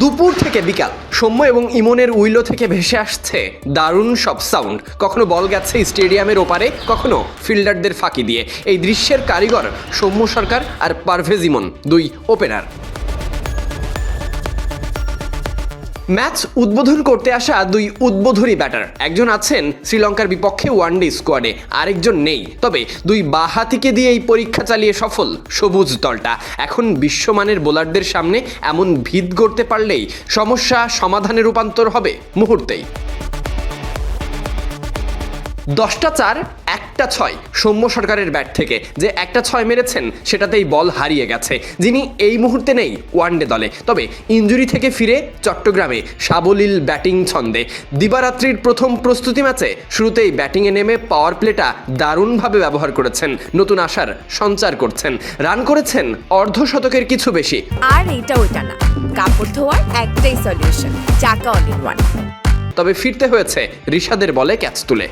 দুপুর থেকে বিকাল। সৌম্য এবং ইমনের উইলো থেকে ভেসে আসছে দারুণ সব সাউন্ড। কখনো বল গেছে স্টেডিয়ামের ওপারে, কখনো ফিল্ডারদের ফাঁকি দিয়ে। এই দৃশ্যের কারিগর সৌম্য সরকার আর পারভেজ ইমন, দুই ওপেনার ম্যাচ উদ্বোধন করতে আসা দুই উদ্বোধনী ব্যাটার। একজন আছেন শ্রীলঙ্কার বিপক্ষে ওয়ানডে স্কোয়াডে, আরেকজন নেই। তবে দুই বাহাতিকে দিয়ে এই পরীক্ষা চালিয়ে সফল সবুজ দলটা। এখন বিশ্বমানের বোলারদের সামনে এমন ভিত গড়তে পারলেই সমস্যা সমাধানে রূপান্তর হবে মুহূর্তেই। দশটা চার একটা ছয় সৌম্য সরকারের ব্যাট থেকে। যে একটা ছয় মেরেছেন সেটাতেই বল হারিয়ে গেছে। যিনি এই মুহূর্তে নেই ওয়ানডে দলে। তবে ইঞ্জুরি থেকে ফিরে চট্টগ্রামে সাবলীল ব্যাটিং ছন্দে। দিবারাত্রির প্রথম প্রস্তুতি ম্যাচে শুরুতেই ব্যাটিংয়ে নেমে পাওয়ার প্লেটা দারুণভাবে ব্যবহার করেছেন। নতুন আশার সঞ্চার করছেন। রান করেছেন অর্ধ শতকের কিছু বেশি। আর এইটা ওইটা না। কাপড় ধোয়ার একটাই সলিউশন চাকা অল ইন ওয়ান তবে ফিরতে হয়েছে ঋষাদের বলে ক্যাচ তুলে।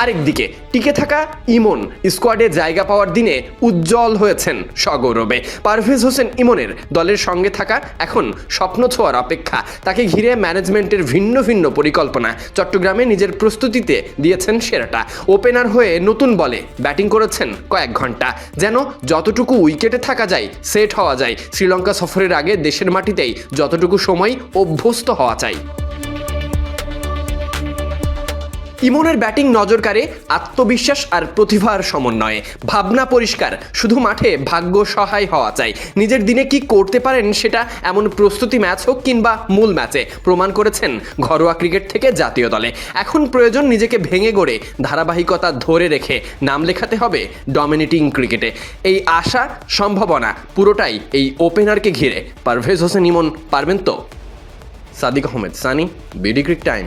আরেকদিকে, টিকে থাকা ইমন স্কোয়াডে জায়গা পাওয়ার দিনে উজ্জ্বল হয়েছেন সগৌরবে। পারভেজ হোসেন ইমনের দলের সঙ্গে থাকা এখন স্বপ্ন ছোঁয়ার অপেক্ষা। তাকে ঘিরে ম্যানেজমেন্টের ভিন্ন ভিন্ন পরিকল্পনা। চট্টগ্রামে নিজের প্রস্তুতিতে দিয়েছেন সেরাটা। ওপেনার হয়ে নতুন বলে ব্যাটিং করেছেন কয়েক ঘণ্টা। যেন যতটুকু উইকেটে থাকা যায়, সেট হওয়া যায়। শ্রীলঙ্কা সফরের আগে দেশের মাটিতেই যতটুকু সময় অভ্যস্ত হওয়া চাই। ইমনের ব্যাটিং নজর কাড়ে আত্মবিশ্বাস আর প্রতিভার সমন্বয়ে। ভাবনা পরিষ্কার, শুধু মাঠে ভাগ্য সহায় হওয়া চাই। নিজের দিনে কি করতে পারেন সেটা এমন প্রস্তুতি ম্যাচ হোক কিংবা মূল ম্যাচে, প্রমাণ করেছেন ঘরোয়া ক্রিকেট থেকে জাতীয় দলে। এখন প্রয়োজন নিজেকে ভেঙে গড়ে, ধারাবাহিকতা ধরে রেখে নাম লেখাতে হবে ডমিনেটিং ক্রিকেটে। এই আশা, সম্ভাবনা পুরোটাই এই ওপেনারকে ঘিরে। পারভেজ হোসেন ইমন, পারবেন তো? Sadiq Ahmed, Sunny, BD cric time.